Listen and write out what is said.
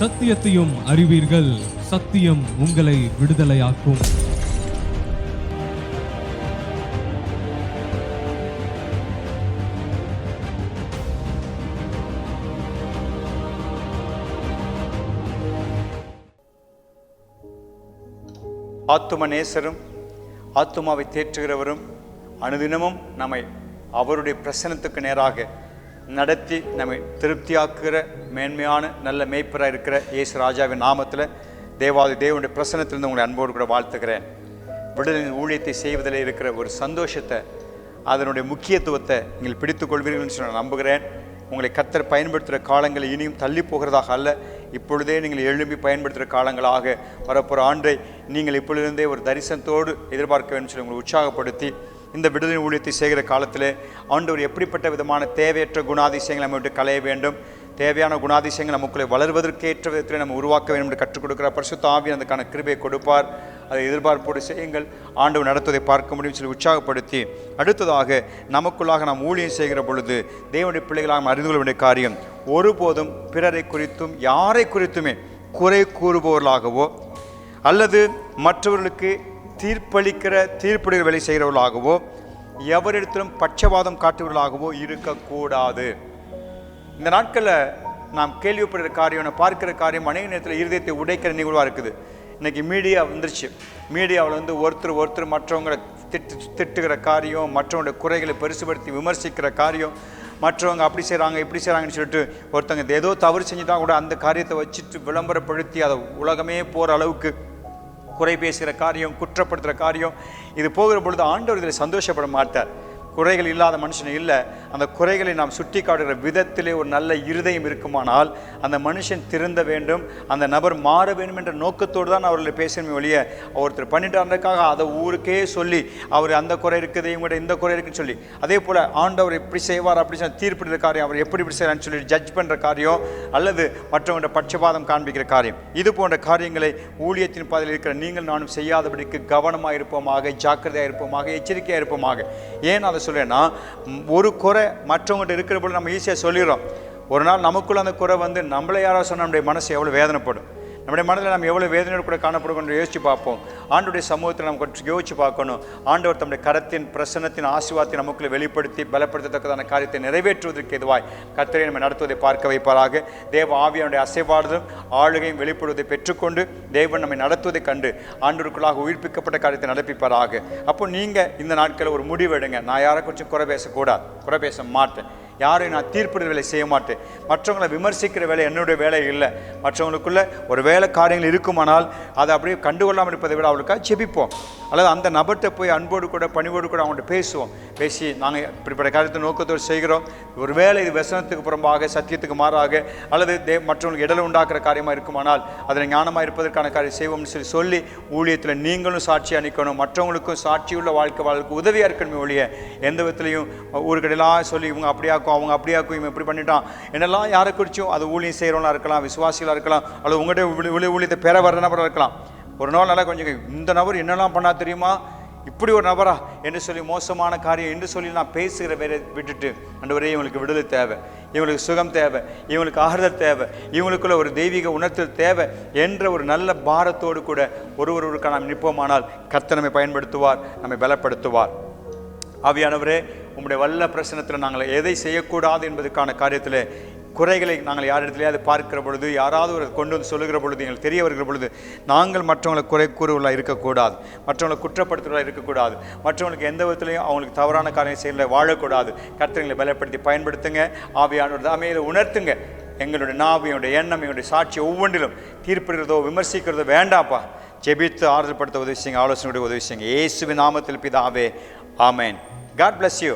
சத்தியத்தையும் அறிவீர்கள். சத்தியம் உங்களை விடுதலையாக்கும். ஆத்தும நேசரும் ஆத்துமாவை தேற்றுகிறவரும் அனுதினமும் நம்மை அவருடைய பிரசனத்துக்கு நேராக நடத்தி நம்மை திருப்தியாக்குகிற மேன்மையான நல்ல மேய்ப்பராக இருக்கிற இயேசு ராஜாவின் நாமத்தில் தேவாதி தேவனுடைய பிரசனத்திலிருந்து உங்களை அன்போடு கூட வாழ்த்துக்கிறேன் விடுதலின் ஊழியத்தை செய்வதில் இருக்கிற ஒரு சந்தோஷத்தை அதனுடைய முக்கியத்துவத்தை நீங்கள் பிடித்து கொள்வீர்கள்னு சொல்லி நான் நம்புகிறேன். உங்களை கத்தர் பயன்படுத்துகிற காலங்கள் இனியும் தள்ளி போகிறதாக அல்ல. இப்பொழுதே நீங்கள் எழும்பி பயன்படுத்துகிற காலங்களாக வரப்போகிற ஆண்டை நீங்கள் இப்பொழுதிருந்தே ஒரு தரிசனத்தோடு எதிர்பார்க்க வேண்டும் சொல்லி உங்களை உற்சாகப்படுத்தி இந்த விடுதலை ஊழியத்தை செய்கிற காலத்தில் ஆண்டவர் எப்படிப்பட்ட விதமான தேவையற்ற குணாதிசயங்களை நம்ம விட்டு களைய வேண்டும்? தேவையான குணாதிசயங்கள் நமக்குள்ளே வளர்வதற்கேற்ற விதத்தில் நம்ம உருவாக்க வேண்டும் என்று கற்றுக் கொடுக்கிறார். பரிசுத்த ஆவி அதுக்கான கிருபையை கொடுப்பார். அதை எதிர்பார்ப்போடு செய்யுங்கள். ஆண்டவர் நடத்துவதை பார்க்க முடியும் சொல்லி உற்சாகப்படுத்தி அடுத்ததாக நமக்குள்ளாக நாம் ஊழியம் செய்கிற பொழுது தேவனுடைய பிள்ளைகளாக நாம் அறிந்து கொள்ள வேண்டிய காரியம் ஒருபோதும் பிறரை குறித்தும் யாரை குறித்துமே குறை கூறுபவர்களாகவோ அல்லது மற்றவர்களுக்கு தீர்ப்பளிக்கிற தீர்ப்பிடுகிற வேலை செய்கிறவர்களாகவோ எவரிடத்திலும் பட்சவாதம் காட்டுவர்களாகவோ இருக்கக்கூடாது. இந்த நாட்களில் நாம் கேள்விப்படுற காரியம் நான் பார்க்கிற காரியம் அநேக நேரத்தில் இருதயத்தை உடைக்கிற நிகழ்வாக இருக்குது. இன்றைக்கி மீடியா வந்துருச்சு. மீடியாவில் வந்து ஒருத்தர் ஒருத்தர் மற்றவங்களை திட்டு திட்டுகிற காரியம் மற்றவங்களுடைய குறைகளை பெருசுபடுத்தி விமர்சிக்கிற காரியம் மற்றவங்க அப்படி செய்கிறாங்க இப்படி செய்கிறாங்கன்னு சொல்லிட்டு ஒருத்தங்க ஏதோ தவறு செஞ்சுட்டா கூட அந்த காரியத்தை வச்சுட்டு விளம்பரப்படுத்தி அதை உலகமே போகிற அளவுக்கு குறை பேசுகிற காரியம் குற்றப்படுத்துகிற காரியம் இது போகிற பொழுது ஆண்டவர் இதில் சந்தோஷப்பட மாட்டார் குறைகள் இல்லாத மனுஷன் இல்லை. அந்த குறைகளை நாம் சுட்டி காட்டுகிற விதத்திலே ஒரு நல்ல இருதயம் இருக்குமானால் அந்த மனுஷன் திருந்த வேண்டும் அந்த நபர் மாற வேண்டும் என்ற நோக்கத்தோடு தான் அவர்களை பேசணுமே ஒழிய ஒருத்தர் பண்ணிட்டாருக்காக அதை ஊருக்கே சொல்லி அவர் அந்த குறை இருக்குது இவங்கள்ட்ட இந்த குறை இருக்குன்னு சொல்லி அதே போல் ஆண்டவர் எப்படி செய்வார் அப்படி சொல்லி தீர்ப்பிடுற காரியம் அவர் எப்படி இப்படி செய்கிறான்னு சொல்லி ஜட்ஜ் பண்ணுற காரியம் அல்லது மற்றவங்களோட பட்சபாதம் காண்பிக்கிற காரியம் இது போன்ற காரியங்களை ஊழியத்தின் பாதையில் இருக்கிற நீங்கள் நானும் செய்யாதபடிக்கு கவனமாக இருப்போமாக ஜாக்கிரதையாக இருப்போமாக எச்சரிக்கையாக இருப்போமாக. ஏன் அதை சொல்லுவேன்னா ஒரு குறை மற்றவங்கள்ட்ட இருக்கிற போல நம்ம ஈஸியாக சொல்லிடுறோம். ஒரு நாள் நமக்குள்ள அந்த குறை வந்து நம்மளை யாராவது சொன்னால் நம்முடைய மனசு எவ்வளோ வேதனைப்படும். நம்முடைய மனதில் நம்ம எவ்வளோ வேதனையோடு கூட காணப்படுகிறோம் என்று யோசிச்சு பார்ப்போம். ஆண்டுடைய சமூகத்தில் நம்ம கொஞ்சம் யோசிச்சு பார்க்கணும். ஆண்டவர் தம்முடைய கரத்தின் பிரசன்னத்தின் ஆசீர்வாதத்தை நமக்குள்ளே வெளிப்படுத்தி பலப்படுத்தத்தக்கதான காரியத்தை நிறைவேற்றுவதற்கு எதுவாய் கத்தரை நம்ம நடத்துவதை பார்க்க வைப்பாராக. தேவ ஆவியனுடைய அசைவாடுதலும் ஆளுகையும் வெளிப்படுவதை பெற்றுக்கொண்டு தேவன் நம்மை நடத்துவதை கண்டு ஆண்டவருக்குள்ளாக உயிர்ப்பிக்கப்பட்ட காரியத்தை நடப்பிப்பாராக. அப்போ நீங்கள் இந்த நாட்களில் ஒரு முடிவு எடுங்க. நான் யாரை கொஞ்சம் குறை பேசக்கூடாது. குறை பேச மாட்டேன். யாரையும் நான் தீர்ப்பிடுற வேலை செய்ய மாட்டேன். மற்றவங்களை விமர்சிக்கிற வேலை என்னுடைய வேலை இல்லை. மற்றவங்களுக்குள்ள ஒரு வேலை காரியங்கள் இருக்குமானால் அதை அப்படியே கண்டுகொள்ளாமல் இருப்பதை விட அவளுக்காக செபிப்போம் அல்லது அந்த நபர்கிட்ட போய் அன்போடு கூட பணிவோடு கூட அவங்கள்ட்ட பேசுவோம். பேசி நாங்கள் இப்படிப்பட்ட காரியத்தை நோக்கத்தோடு செய்கிறோம். ஒரு வேலை இது வசனத்துக்கு புறம்பாக சத்தியத்துக்கு மாறாக அல்லது தே மற்றவங்களுக்கு இடல் உண்டாக்குற காரியமாக இருக்குமானால் அதில் ஞானமாக இருப்பதற்கான காரியம் செய்வோம்னு சொல்லி சொல்லி ஊழியத்தில் நீங்களும் சாட்சி அணிக்கணும். மற்றவங்களுக்கும் சாட்சியுள்ள வாழ்க்கை வாழ்க்கை உதவியாக இருக்கணுமே ஒழிய எந்த விதத்துலையும் ஊருக்கடையெல்லாம் சொல்லி இவங்க அப்படியாக்கும் அவங்க அப்படியாக்கும் இவன் இப்படி பண்ணிட்டான். என்னெல்லாம் யாரை குறிச்சும் அது ஊழியம் செய்கிறவங்களா இருக்கலாம் விசுவாசிகளாக இருக்கலாம் அல்லது உங்கள்கிட்ட ஊழியத்தை பெற வர நபராக இருக்கலாம். ஒரு நாள் நல்லா கொஞ்சம் இந்த நபர் என்னெல்லாம் பண்ணா தெரியுமா? இப்படி ஒரு நபரா? என்று சொல்லி மோசமான காரியம் என்று சொல்லி நான் பேசுகிற வேற விட்டுட்டு அன்று இவங்களுக்கு விடுதலை தேவை. இவங்களுக்கு சுகம் தேவை. இவங்களுக்கு ஆறுதல் தேவை. இவங்களுக்குள்ள ஒரு தெய்வீக உணர்த்தல் தேவை என்ற ஒரு நல்ல பாரத்தோடு கூட ஒருவருக்காக நாம் நிற்போமானால் கர்த்தர் நம்மை பயன்படுத்துவார் நம்மை பலப்படுத்துவார். ஆவியானவரே உங்களுடைய வல்ல பிரசனத்தில் நாங்கள் எதை செய்யக்கூடாது என்பதற்கான காரியத்தில் குறைகளை நாங்கள் யாரிடத்திலேயாவது பார்க்கிற பொழுது யாராவது ஒரு கொண்டு வந்து சொல்லுகிற பொழுது எங்களுக்கு தெரிய வருகிற பொழுது நாங்கள் மற்றவங்களை குறை கூறுவர்களாக இருக்கக்கூடாது. மற்றவங்களை குற்றப்படுத்துவதாக இருக்கக்கூடாது. மற்றவங்களுக்கு எந்த விதத்திலையும் அவங்களுக்கு தவறான காரியம் செயலில் வாழக்கூடாது. கர்த்தங்களை பலப்படுத்தி பயன்படுத்துங்க. ஆவியானவர் அமையதை உணர்த்துங்க. எங்களுடைய நாவு என்னுடைய எண்ணம் என்னுடைய சாட்சி ஒவ்வொன்றிலும் தீர்ப்பிடுறதோ விமர்சிக்கிறதோ வேண்டாப்பா. ஜெபித்து ஆறுதல்படுத்த உதவி செய்யுங்க ஆலோசனை உதவி செய்யுங்க. இயேசுவின் நாமத்தில் பிதாவே ஆமேன். God bless you